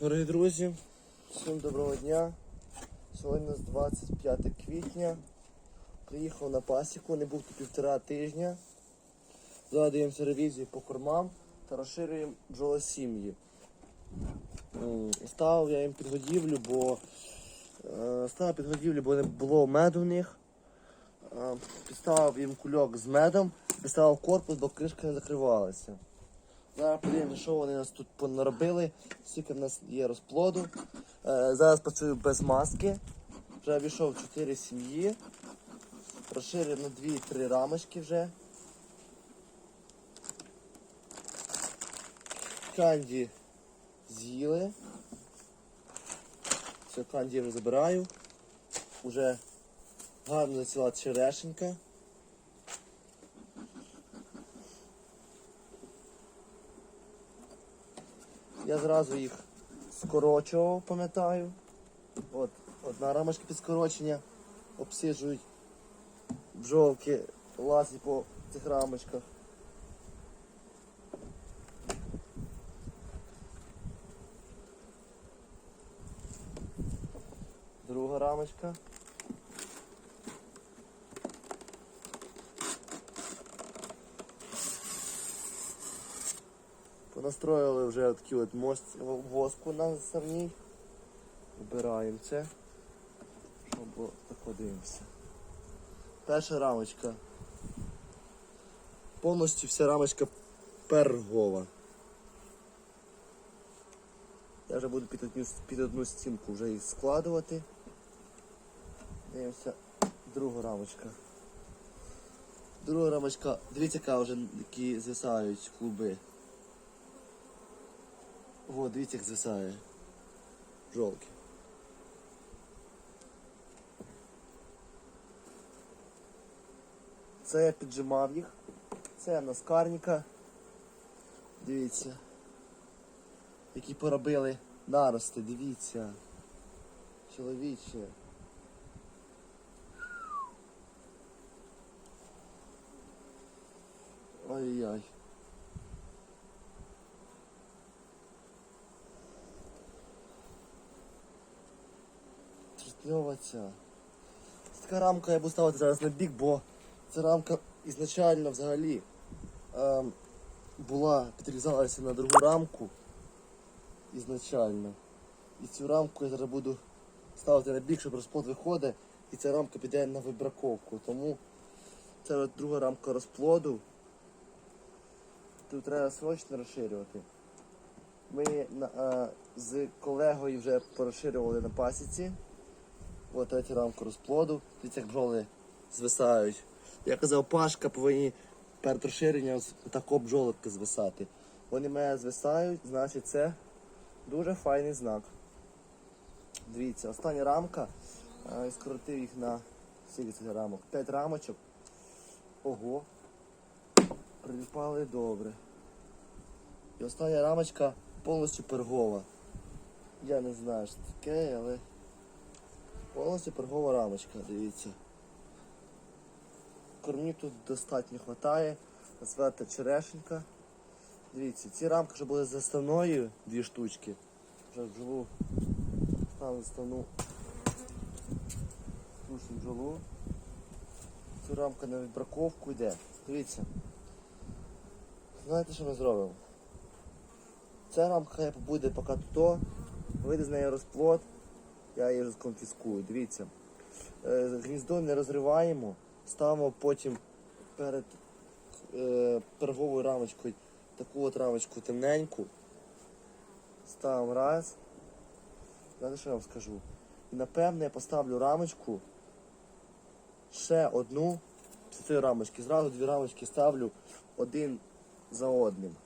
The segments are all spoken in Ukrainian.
Дорогі друзі, всім доброго дня. Сьогодні у нас 25 квітня. Приїхав на пасіку, не був тут півтора тижня. Зараз дивимося ревізію по кормам та розширюємо бджолосім'ї. Ставив я їм підгодівлю, бо е, ставив підгодівлю, бо не було меду в них. Е, Підставив їм кульок з медом, підставив корпус, бо кришка не закривалася. Зараз подивимося, що вони нас тут понаробили, скільки в нас є розплоду. Е, зараз працюю без маски. Вже обійшов 4 сім'ї. Розширив на 2-3 рамочки вже. Канді з'їли. Все, канді я вже забираю. Уже гарно заціла черешенька. Я зразу їх скорочував, пам'ятаю. От, одна рамочка під скорочення. Обсиджують бджолки, лазять по цих рамочках. Друга рамочка. Понастроїли вже такі от мост воску на заставній. Вбираємо це. Щоб так подивимося. Перша рамочка. Повністю вся рамочка пергова. Я вже буду під одну, під одну стінку вже їх складувати. Дивимося. Друга рамочка. Друга рамочка. Дивіться, яка вже які звисають клуби. О, дивіться, як звисає. Жовки. Це я піджимав їх. Це наскарника. Дивіться. Які поробили нарости, дивіться. Чоловіче. Ой-ой. Трутньова ця. Така рамка я буду ставити зараз на бік, бо ця рамка ізначально взагалі ем, була, підрізалася на другу рамку. Ізначально. І цю рамку я зараз буду ставити на бік, щоб розплод виходить, і ця рамка піде на вибраковку. Тому це друга рамка розплоду. Тут треба срочно розширювати. Ми на, е, з колегою вже порозширювали на пасіці. Ось третя рамка розплоду. Дивіться, як бджоли звисають. Я казав, пашка повинні перед розширенням тако бджолки звисати. Вони мене звисають, значить це дуже файний знак. Дивіться, остання рамка. Скоротив їх на скільки цих рамок? 5 рамочок. Ого. Приліпали добре. І остання рамочка повністю пергова. Я не знаю, що це таке, але повністю пергова рамочка, дивіться. Кормів тут достатньо вистачає. Зверта черешенька. Дивіться, ці рамки вже були заставною, дві штучки. Вже бджолу ставимо заставну штучну бджолу. Цю рамку на відбраковку йде. Дивіться. Знаєте, що ми зробимо? Ця рамка побуде поки тут, вийде з неї розплод, я її розконфіскую. Дивіться. Е, Гніздо не розриваємо, ставимо потім перед перговою рамочкою таку от рамочку темненьку. Ставимо раз. Знаєте, що я вам скажу? І напевне я поставлю рамочку ще одну з цієї рамочки. Зразу дві рамочки ставлю один за одним.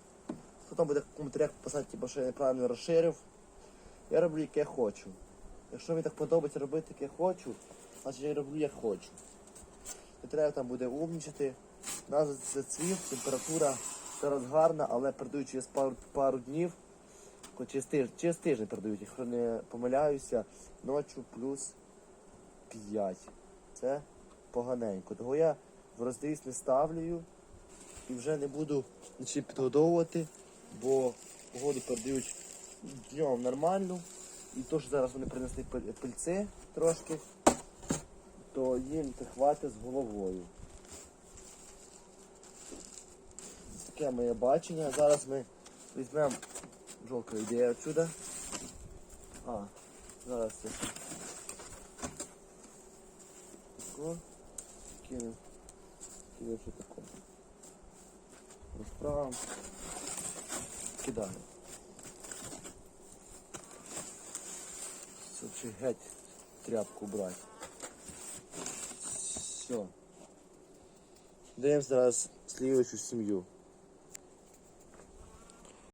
Хто там буде в коментарях писати, типу, що я неправильно розширив. Я роблю як я хочу. Якщо мені так подобається робити, як я хочу, значить я роблю як хочу. Не треба там буде умнічати. У нас зацвів, температура зараз гарна, але передають через пару, пару днів. Через тиждень, через тиждень передають, якщо не помиляюся, ночі плюс 5. Це поганенько. Того я в роздивість не ставлю і вже не буду нічим підгодовувати, бо погоду передають днем нормально. І то, що зараз вони принесли пиль- пильці трошки, то їм це хватить з головою. Таке моє бачення. Зараз ми візьмемо жовка ідея отсюда. А, зараз це. Кинемо. Розправимо. Кидаємо. Це чи геть тряпку брати. Все. Даємо зараз слідуючу сім'ю.